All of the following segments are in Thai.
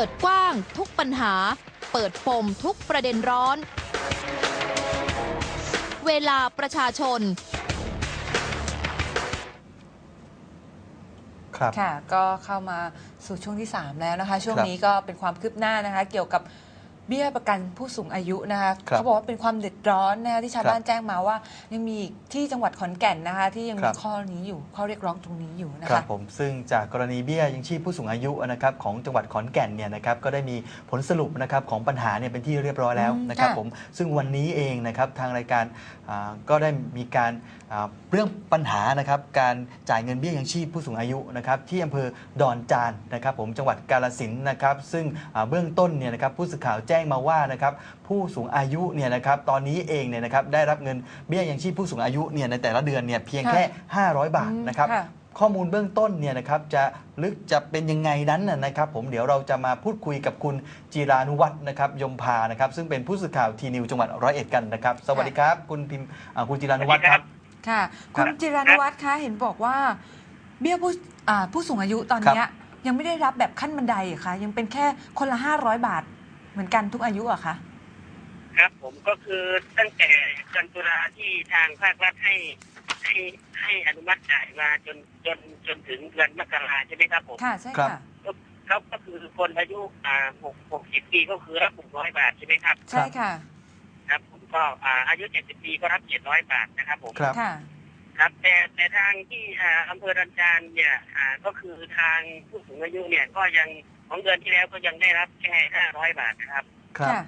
ปิดกว้างทุกปัญหา เปิดปมทุกประเด็นร้อน เวลาประชาชน ครับ ค่ะ ก็เข้ามาสู่ช่วงที่ 3 แล้วนะคะ ช่วงครับ นี้ก็เป็นความคืบหน้านะคะ เกี่ยวกับ เบี้ยประกันผู้สูงอายุนะคะครับเขาบอกว่าเป็นความเดือดร้อนนะคะที่ชาวครับบ้านแจ้งมาว่า ยังมีอีกที่จังหวัดขอนแก่นนะคะ ที่ยังคมีรับข้อนี้อยู่ข้อเรียกร้องตรงนี้อยู่นะครัคะ บผมซึ่งจากกรณีเบี้ยยังชีพผู้สูงอายุนะครับของจังหวัดขอนแก่นเนี่ยนะครับก็ได้มีผลสรุปนะครับของปัญหาเนี่ยเป็นที่เรียบร้อยแล้วอืมนะครับค่ะผมซึ่งวันนี้เองนะครับทางรายการอ่าก็ได้มีการอ่า เรื่องปัญหานะครับการจ่ายเงินเบี้ยยังชีพผู้สูงอายุนะครับที่อำเภอดอนจานนะครับผมจังหวัดกาลสินธุ์นะครับซึ่งอ่าเบื้องต้นเนี่ยนะครับผู้สื่อข่าวแจ้งมาว่านะครับผู้สูงอายุเนี่ยนะครับตอนนี้เองเนี่ยนะครับได้รับเงินเบี้ยยังชีพผู้สูงอายุเนี่ยในแต่ละเดือนเนี่ยเพียงแค่ 500 บาทนะครับค่ะข้อมูลเบื้องต้นเนี่ยนะครับจะลึกจะเป็นยังไงนั้นนะนะครับ ผมเดี๋ยวเราจะมาพูดคุยกับคุณจีรานุวัฒน์นะครับยมพานะครับซึ่งเป็นผู้สื่อข่าวทีนิวจังหวัดร้อยเอ็ดกันนะครับ สวัสดีครับ คุณพิมพ์อ่าคุณจีรานุวัฒน์ครับ ค่ะ คุณครับจิรานุวัฒน์คะเห็นบอกว่า เบี้ยผู้อ่าผู้สูงอายุตอนเนี้ยยังไม่ได้รับแบบขั้นบันไดเหรอคะยังเป็นแค่คนละ500บาทเหมือนกันทุกอายุเหรอะคะครับผมก็คือตั้งแต่เดือนตุลาที่ทางภาครัฐให้ให้ให้อนุมัติจ่ายมาจนจนจนถึงเดือนมกราใช่ไหมครับผมค่ะใช่ครับค่ะเขาก็คือคนอายุอ่าหกหกสิบปีก็คือรับหกร้อยบาทใช่ไหมครับ ใช่ค่ะครับผม ก็อ่าอายุเจ็ดสิบปีก็รับเจ็ดร้อยบาทนะครับผมครับ ค่ะ ครับแต่แต่ทางที่อ่าอำเภอดันจานเนี่ยอ่าก็คือทางผู้สูงอายุเนี่ยก็ยังของเดือนที่แล้วก็ยังได้รับแค่ห้าร้อยบาทนะครับ ครับ ค่ะ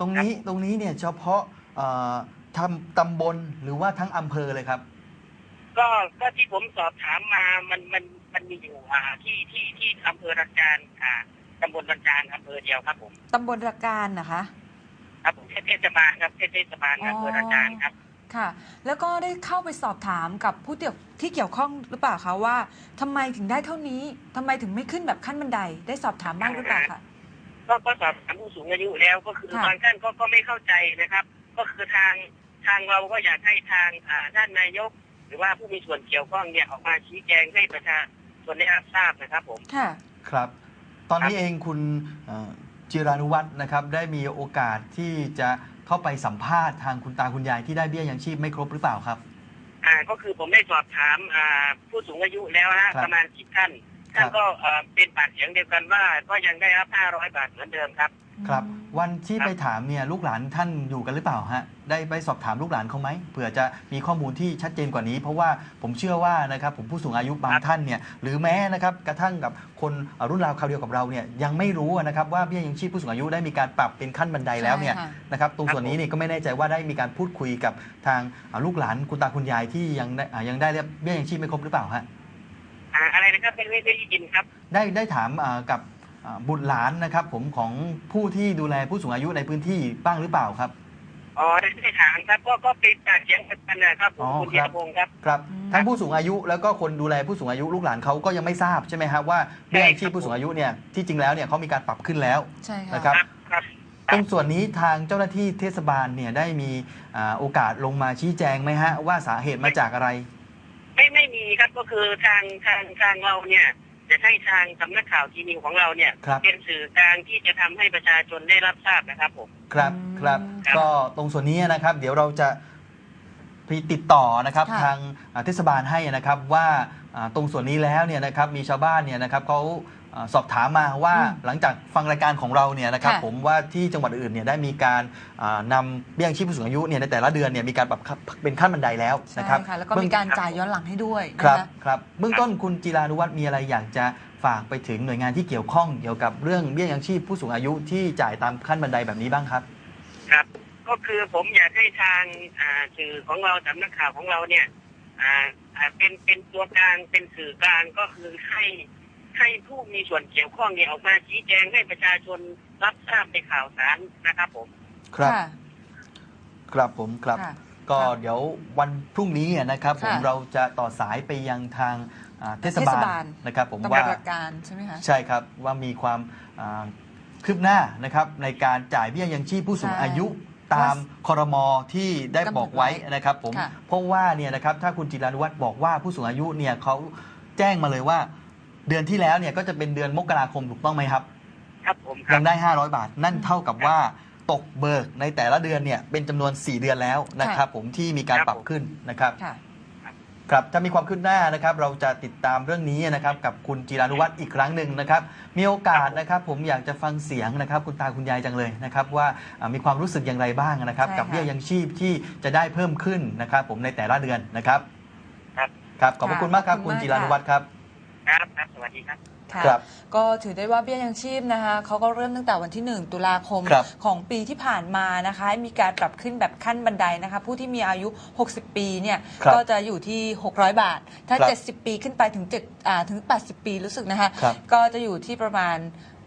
ตรงนี้ตรงนี้เนี่ยเฉพาะเอ่อทำตำบลหรือว่าทั้งอำเภอเลยครับ ก็ก็ที่ผมสอบถามมามันมันมันมีอยู่อ่าที่ที่ที่อำเภอรันจานอ่าตำบลรันจานอำเภอเดียวครับผม ตำบลระการนะคะ ครับผมเทศบาลครับเทศบาลอำเภอรันจานครับค่ะ แล้วก็ได้เข้าไปสอบถามกับผู้เกี่ยวที่เกี่ยวข้องหรือเปล่าคะว่าทำไมถึงได้เท่านี้ทำไมถึงไม่ขึ้นแบบขั้นบันไดได้สอบถามบ้างหรือเปล่าคะก็ก็สอบถามผู้สูงอายุแล้วก็คือค่ะบางท่านก็ก็ไม่เข้าใจนะครับ ก็คือทางทางเราก็อยากให้ทางอ่าท่านนายก หรือว่าผู้มีส่วนเกี่ยวข้องเนี่ยออกมาชี้แจงให้ประชาชนได้รับทราบนะครับผมค่ะครับ ตอนนี้ครับเองคุณเอ่อ จิรานุวัฒน์นะครับได้มีโอกาสที่จะเข้าไปสัมภาษณ์ทางคุณตาคุณยายที่ได้เบี้ยยังชีพไม่ครบหรือเปล่าครับ อ่าก็คือผมได้สอบถามอ่าผู้สูงอายุแล้วนะประมาณสิบท่านท่านก็เอ่อเป็นปากเสียงเดียวกันว่าก็ยังได้รับ 500 บาทเหมือนเดิมครับ ครับอืมวันที่ไปถามเนี่ยลูกหลานท่านอยู่กันหรือเปล่าฮะ ได้ไปสอบถามลูกหลานเขาไหมเผื่อจะมีข้อมูลที่ชัดเจนกว่านี้ เพราะว่าผมเชื่อว่านะครับผมผู้สูงอายุบางครับท่านเนี่ยหรือแม้นะครับกระทั่งกับคนเอ่อรุ่นราวคราวเดียวกับเราเนี่ยยังไม่รู้นะครับว่าเบี้ยยังชีพผู้สูงอายุได้มีการปรับเป็นขั้นบันไดแล้วเนี่ยใช่ค่ะ นะครับตรงส่วนนี้เนี่ยก็ไม่แน่ใจว่าได้มีการพูดคุยกับทางเอ่อลูกหลานคุณตาคุณยายที่ยังได้อ่ายังได้เบี้ยยังชีพไม่ครบหรือเปล่าฮะ อ่าอะไรนะครับไม่ไม่ได้ยินครับ ได้ได้ถามอ่ากับอ่า บุตรหลานนะครับ ผมของผู้ที่ดูแลผู้สูงอายุในพื้นที่บ้างหรือเปล่าครับอ๋อได้ได้ถามครับก็ก็เป็นปากเสียงกันนะครับผมอ๋อคุณคธีรัรบพงศ์ครับครับอืมทั้งผู้สูงอายุแล้วก็คนดูแลผู้สูงอายุลูกหลานเขาก็ยังไม่ทราบใช่ไหมครับว่าเบี้ยยังชีพผู้สูงอายุเนี่ยที่จริงแล้วเนี่ยเขามีการปรับขึ้นแล้วใช่ค่ะนะครับครับตรงส่วนนี้ทางเจ้าหน้าที่เทศบาลเนี่ยได้มีอ่าโอกาสลงมาชี้แจงไหมฮะว่าสาเหตุมาจากอะไร ไม่ไม่มีครับก็คือทางทางทางเราเนี่ย จะให้ทางสำนักข่าวทีนิวของเราเนี่ย ครับ เป็นสื่อกลางที่จะทำให้ประชาชนได้รับทราบนะครับผม ครับอืมครับครับ ก็ตรงส่วนนี้นะครับ เดี๋ยวเราจะไปติดต่อนะครับค่ะทางอ่าเทศบาลให้นะครับว่าอ่าตรงส่วนนี้แล้วเนี่ยนะครับมีชาวบ้านเนี่ยนะครับเขาอ่า สอบถามมาว่าอืมหลังจากฟังรายการของเราเนี่ยนะครับค่ะผมว่าที่จังหวัดอื่นเนี่ยได้มีการอ่านำเบี้ยยังชีพผู้สูงอายุเนี่ยในแต่ละเดือนเนี่ยมีการปรับเป็นขั้นบันไดแล้วใช่นะครับค่ะแล้วก็มีการจ่ายย้อนหลังให้ด้วยครันะบคะครับเบื้องต้นคุณจิรานุวัฒน์มีอะไรอยากจะฝากไปถึงหน่วยงานที่เกี่ยวข้องเกี่ยวกับเรื่องเบี้ยยังชีพผู้สูงอายุที่จ่ายตามขั้นบันไดแบบนี้บ้างครับ ครับ ก็คือผมอยากให้ทางอ่าสื่อของเราสำนักข่าวของเราเนี่ยอ่าอ่าเป็นเป็นตัวกลางเป็นสื่อกลางก็คือให้ ให้ผู้มีส่วนเกี่ยวข้องเนี่ยออกมาชี้แจงให้ประชาชนรับทราบในข่าวสารนะครับผม ครับค่ะครับผมครับ ค่ะก็ครับเดี๋ยววันพรุ่งนี้นะครับผมค่ะเราจะต่อสายไปยังทางอ่าเทศเทบาศลบาล นะครับผมตำบว่าลระการใช่ไหมคะ ใช่ครับว่ามีความอ่าคืบหน้านะครับในการจ่ายเบี้ยยังชีพผู้สูงใช่อายุตามคอรมอที่ได้บอกไว้นะครับผมค่ะเพราะว่าเนี่ยนะครับถ้าคุณจิรานุวัฒน์บอกว่าผู้สูงอายุเนี่ยเขาแจ้งมาเลยว่า เดือนที่แล้วเนี่ยก็จะเป็นเดือนมกราคมถูกต้องไหมครับ ครับผมคยัรับงได้ 500 บาท นั่นเท่ากับว่าตกเบิกในแต่ละเดือนเนี่ยเป็นจำนวน 4 เดือนแล้วนะครับผมที่มีการปรับขึ้นนะครับ ค่ะ ครับถ้ามีความคืบหน้านะครับ เราจะติดตามเรื่องนี้นะครับ กับคุณจิรานุวัฒน์อีกครั้งหนึ่งนะครับ มีโอกาสนะครับ ผมอยากจะฟังเสียงนะครับ คุณตาคุณยายจังเลยนะครับ ว่าอ่ามีความรู้สึกอย่างไรบ้างนะครับ ใช่ค่ะ กับเบี้ยยังชีพที่จะได้เพิ่มขึ้นนะครับ ผมในแต่ละเดือนนะครับ ครับครับขอบพระคุณมากครับขอบคุคุณณมากจิรานุวัฒน์ครับ ครับครับสวัสดีครับ ค่ะครับก็ถือได้ว่าเบี้ยยังชีพนะคะเขาก็เริ่มตั้งแต่วันที่ 1 ตุลาคมครับของปีที่ผ่านมานะคะ มีการปรับขึ้นแบบขั้นบันไดนะคะ ผู้ที่มีอายุ 60 ปีเนี่ยครับก็จะอยู่ที่ 600 บาท ถ้า ครับ70 ปีขึ้นไปถึง7อ่าถึง 80 ปีรู้สึกนะคะ ครับก็จะอยู่ที่ประมาณ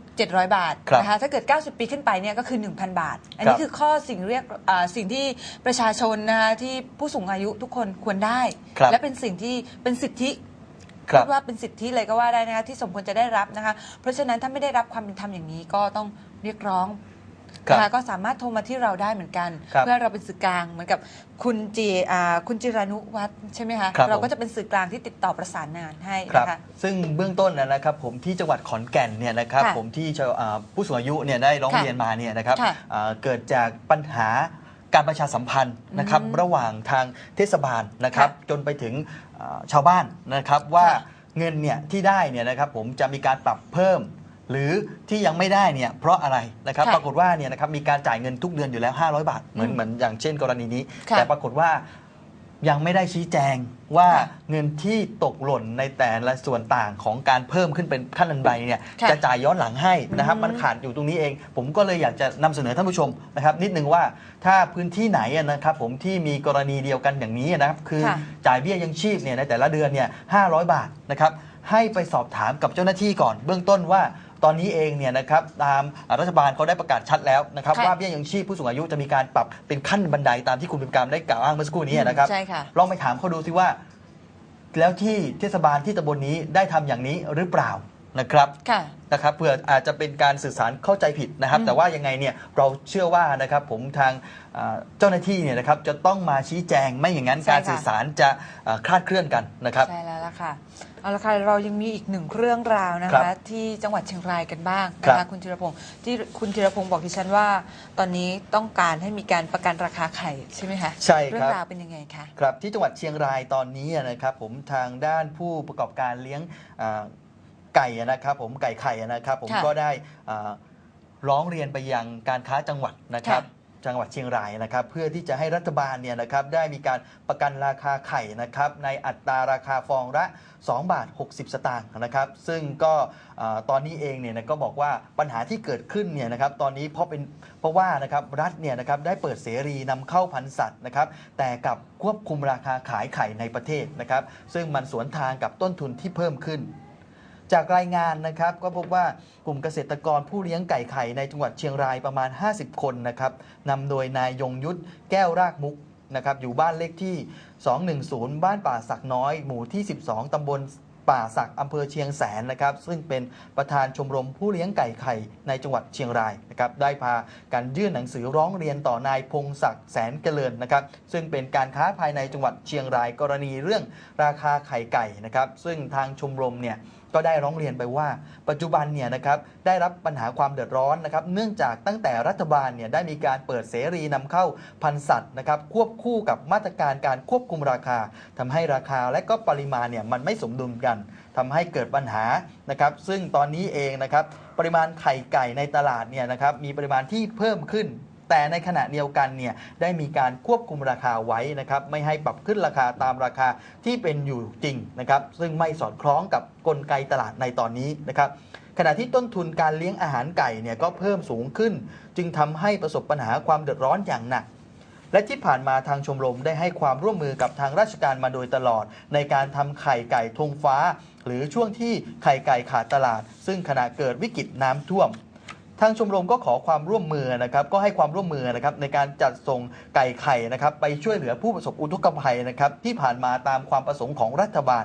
700 บาทครับนะคะถ้าเกิด 90 ปีขึ้นไปเนี่ยก็คือ 1,000 บาท อันครันี้บคือข้อสิ่งเรียกอ่าสิ่งที่ประชาชนนะคะที่ผู้สูงอายุทุกคนควรได้ ครับและเป็นสิ่งที่เป็นสิทธิ ครัพูบดว่าเป็นสิทธิเลยก็ว่าได้นะคะที่สมควรจะได้รับนะคะ เพราะฉะนั้นถ้าไม่ได้รับความเป็นธรรมอย่างนี้ก็ต้องเรียกร้องครับนะคะก็สามารถโทรมาที่เราได้เหมือนกันครับเพื่อเราเป็นสื่อกลางเหมือนกับคุณจีอ่าคุณจิรานุวัฒน์ใช่ไหมคะครับเราผมก็จะเป็นสื่อกลางที่ติดต่อประสานงานให้ครับนะคะซึ่งเบื้องต้นนะครับผมที่จังหวัดขอนแก่นเนี่ยนะครับค่ะผมที่ชาวอ่าผู้สูงอายุเนี่ยได้ร้องค่ะเรียนมาเนี่ยนะครับค่ะอ่าเกิดจากปัญหา การประชาสัมพันธ์นะครับอืมระหว่างทางเทศบาลนะครับค่ะจนไปถึงอ่าชาวบ้านนะครับว่าค่ะเงินเนี่ยที่ได้เนี่ยนะครับผมจะมีการปรับเพิ่ม หรือที่ยังไม่ได้เนี่ยเพราะอะไรนะครับค่ะปรากฏว่าเนี่ยนะครับมีการจ่ายเงินทุกเดือนอยู่แล้ว 500 บาทเหมือนอืมเหมือนอย่างเช่นกรณีนี้ค่ะแต่ปรากฏว่า ยังไม่ได้ชี้แจงว่าค่ะเงินที่ตกหล่นในแต่ละส่วนต่างของการเพิ่มขึ้นเป็นขั้นบันไดเนี่ยค่ะจะจ่ายย้อนหลังให้นะครับอืมมันขาดอยู่ตรงนี้เอง ผมก็เลยอยากจะนำเสนอท่านผู้ชมนะครับ นิดนึงว่าถ้าพื้นที่ไหนอะนะครับผมที่มีกรณีเดียวกันอย่างนี้นะครับคือค่ะ จ่ายเบี้ยยังชีพเนี่ยในแต่ละเดือนเนี่ย500 บาทนะครับให้ไปสอบถามกับเจ้าหน้าที่ก่อน เบื้องต้นว่า ตอนนี้เองเนี่ยนะครับตามรัฐบาลเขาได้ประกาศชัดแล้วนะครับค่ะ ว่าเบี้ยยังชีพผู้สูงอายุจะมีการปรับเป็นขั้นบันไดตามที่คุณพิมพ์การได้กล่าวอ้างเมื่อสักครู่นี้นะครับ ใช่ค่ะ ลองไปถามเขาดูสิว่า แล้วที่เทศบาลที่ตำบลนี้ได้ทำอย่างนี้หรือเปล่า นะครับค่ะนะครับเพื่ออาจจะเป็นการสื่อสารเข้าใจผิดนะครับอืมแต่ว่ายังไงเนี่ยเราเชื่อว่านะครับผมทางอ่าเจ้าหน้าที่เนี่ยนะครับจะต้องมาชี้แจงไม่อย่างนั้นใช่การค่ะสื่อสารจะอ่าคลาดเคลื่อนกันนะครับใช่แล้วล่ะค่ะเอาละค่ะเรายังมีอีกหนึ่งเรื่องราวนะครัคะบที่จังหวัดเชียงรายกันบ้างครันะคะบคุณธีรพงศ์ที่คุณธีรพงศ์บอกดิฉันว่า ตอนนี้ต้องการให้มีการประกันราคาไข่ใช่ไหมคะใช่เรื่คอรับงราวเป็นยังไงคะครับที่จังหวัดเชียงรายตอนนี้นะครับผมทางด้านผู้ประกอบการเลี้ยงอ่า ไก่นะครับผมไก่ไข่นะครับผมค่ะก็ได้อ่าร้องเรียนไปยังการค้าจังหวัดนะครับ ค่ะ จังหวัดเชียงรายนะครับ เพื่อที่จะให้รัฐบาลเนี่ยนะครับได้มีการประกันราคาไข่นะครับ ในอัตราราคาฟองละ2บาท60 สตางค์นะครับ ซึ่งก็อ่าตอนนี้เองเนี่ยนะก็บอกว่าปัญหาที่เกิดขึ้นเนี่ยนะครับ ตอนนี้เพราะเป็นเพราะว่านะครับรัฐเนี่ยนะครับได้เปิดเสรีนำเข้าพันธุ์สัตว์นะครับ แต่กลับควบคุมราคาขายไข่ในประเทศนะครับ ซึ่งมันสวนทางกับต้นทุนที่เพิ่มขึ้น จากรายงานนะครับก็พบว่ากลุ่มเกษตรกรผู้เลี้ยงไก่ไข่ในจังหวัดเชียงรายประมาณ 50 คนนะครับนำโดยนายยงยุทธแก้วรากมุกนะครับอยู่บ้านเลขที่ 210 บ้านป่าสักน้อย หมู่ที่ 12 ตำบลป่าสักอำเภอเชียงแสนนะครับ ซึ่งเป็นประธานชมรมผู้เลี้ยงไก่ไข่ในจังหวัดเชียงรายนะครับ ได้พาการยื่นหนังสือร้องเรียนต่อนายพงศักดิ์แสนเจริญนะครับ ซึ่งเป็นการค้าภายในจังหวัดเชียงรายกรณีเรื่องราคาไข่ไก่นะครับ ซึ่งทางชมรมเนี่ย ก็ได้ร้องเรียนไปว่า ปัจจุบันเนี่ยนะครับได้รับปัญหาความเดือดร้อนนะครับเนื่องจากตั้งแต่รัฐบาลเนี่ยได้มีการเปิดเสรีนำเข้าพันธุ์สัตว์นะครับควบคู่กับมาตรการการควบคุมราคาทำให้ราคาและก็ปริมาณเนี่ยมันไม่สมดุลกันทำให้เกิดปัญหานะครับซึ่งตอนนี้เองนะครับปริมาณไข่ไก่ในตลาดเนี่ยนะครับมีปริมาณที่เพิ่มขึ้น แต่ในขณะเดียวกันเนี่ยได้มีการควบคุมราคาไว้นะครับไม่ให้ปรับขึ้นราคาตามราคาที่เป็นอยู่จริงนะครับซึ่งไม่สอดคล้องกับกลไกตลาดในตอนนี้นะครับขณะที่ต้นทุนการเลี้ยงอาหารไก่เนี่ยก็เพิ่มสูงขึ้น จึงทำให้ประสบปัญหาความเดือดร้อนอย่างหนัก และที่ผ่านมาทางชมรมได้ให้ความร่วมมือกับทางราชการมาโดยตลอด ในการทำไข่ไก่ธงฟ้า หรือช่วงที่ไข่ไก่ขาดตลาด ซึ่งขณะเกิดวิกฤตน้ำท่วม ทางชมรมก็ขอความร่วมมือนะครับก็ให้ความร่วมมือนะครับในการจัดส่งไก่ไข่นะครับไปช่วยเหลือผู้ประสบอุทกภัยนะครับที่ผ่านมาตามความประสงค์ของรัฐบาล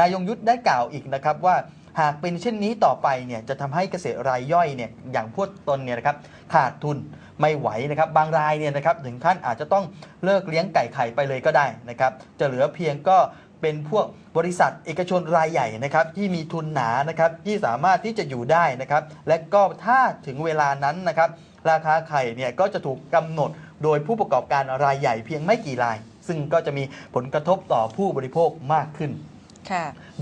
นายยงยุทธได้กล่าวอีกนะครับว่าหากเป็นเช่นนี้ต่อไปเนี่ยจะทำให้เกษตรรายย่อยเนี่ยอย่างพวกตนเนี่ยนะครับขาดทุนไม่ไหวนะครับบางรายเนี่ยนะครับถึงขั้นอาจจะต้องเลิกเลี้ยงไก่ไข่ไปเลยก็ได้นะครับจะเหลือเพียงก็ เป็นพวกบริษัทเอกชนรายใหญ่นะครับที่มีทุนหนานะครับที่สามารถที่จะอยู่ได้นะครับและก็ถ้าถึงเวลานั้นนะครับราคาไข่เนี่ยก็จะถูกกำหนดโดยผู้ประกอบการรายใหญ่เพียงไม่กี่ราย ซึ่งก็จะมีผลกระทบต่อผู้บริโภคมากขึ้น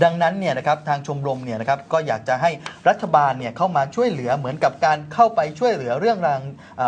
ดังนั้นเนี่ยนะครับทางชมรมเนี่ยนะครับก็อยากจะให้รัฐบาลเนี่ยเข้ามาช่วยเหลือเหมือนกับการเข้าไปช่วยเหลือเรื่องราง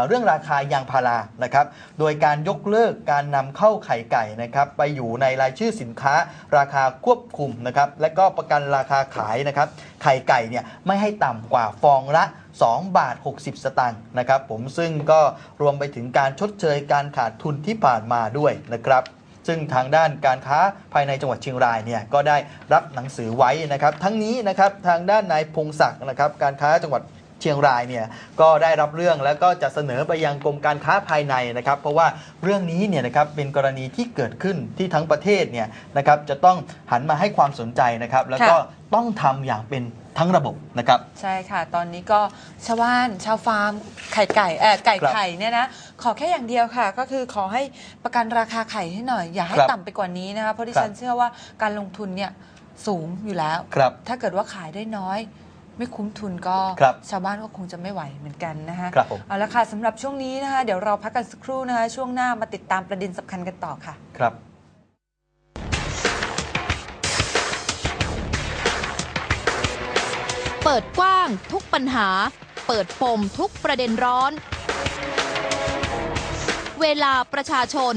เรื่องราคายางพารานะครับ โดยการยกเลิกการนำเข้าไข่ไก่นะครับไปอยู่ในรายชื่อสินค้าราคาควบคุมนะครับและก็ประกันราคาขายนะครับไข่ไก่เนี่ยไม่ให้ต่ำกว่าฟองละ2 บาท 60 สตางค์นะครับผมซึ่งก็รวมไปถึงการชดเชยการขาดทุนที่ผ่านมาด้วยนะครับ ซึ่งทางด้านการค้าภายในจังหวัดเชียงรายเนี่ยก็ได้รับหนังสือไว้นะครับ ทั้งนี้นะครับทางด้านนายพงศักดิ์นะครับการค้าจังหวัดเชียงรายเนี่ยก็ได้รับเรื่องแล้วก็จะเสนอไปยังกรมการค้าภายในนะครับ เพราะว่าเรื่องนี้เนี่ยนะครับเป็นกรณีที่เกิดขึ้นที่ทั้งประเทศเนี่ยนะครับจะต้องหันมาให้ความสนใจนะครับ แล้วก็ต้องทำอย่างเป็น ทั้งระบบนะครับ ใช่ค่ะ ตอนนี้ก็ชาวบ้านชาวฟาร์มไข่ไก่เอ่อไก่ครับไข่เนี่ยนะขอแค่อย่างเดียวค่ะ ก็คือขอให้ประกันราคาไข่ให้หน่อย อย่าให้ครับต่ำไปกว่านี้นะคะเพราะดิครับฉันเชื่อว่าการลงทุนเนี่ยสูงอยู่แล้ว ครับ ถ้าเกิดว่าขายได้น้อย ไม่คุ้มทุนก็ครับชาวบ้านก็คงจะไม่ไหวเหมือนกันนะคะครับผม เอาละค่ะสำหรับช่วงนี้นะคะเดี๋ยวเราพักกันสักครู่นะคะช่วงหน้ามาติดตามประเด็นสำคัญกันต่อค่ะ ครับ เปิดกว้างทุกปัญหา เปิดปมทุกประเด็นร้อน เวลาประชาชน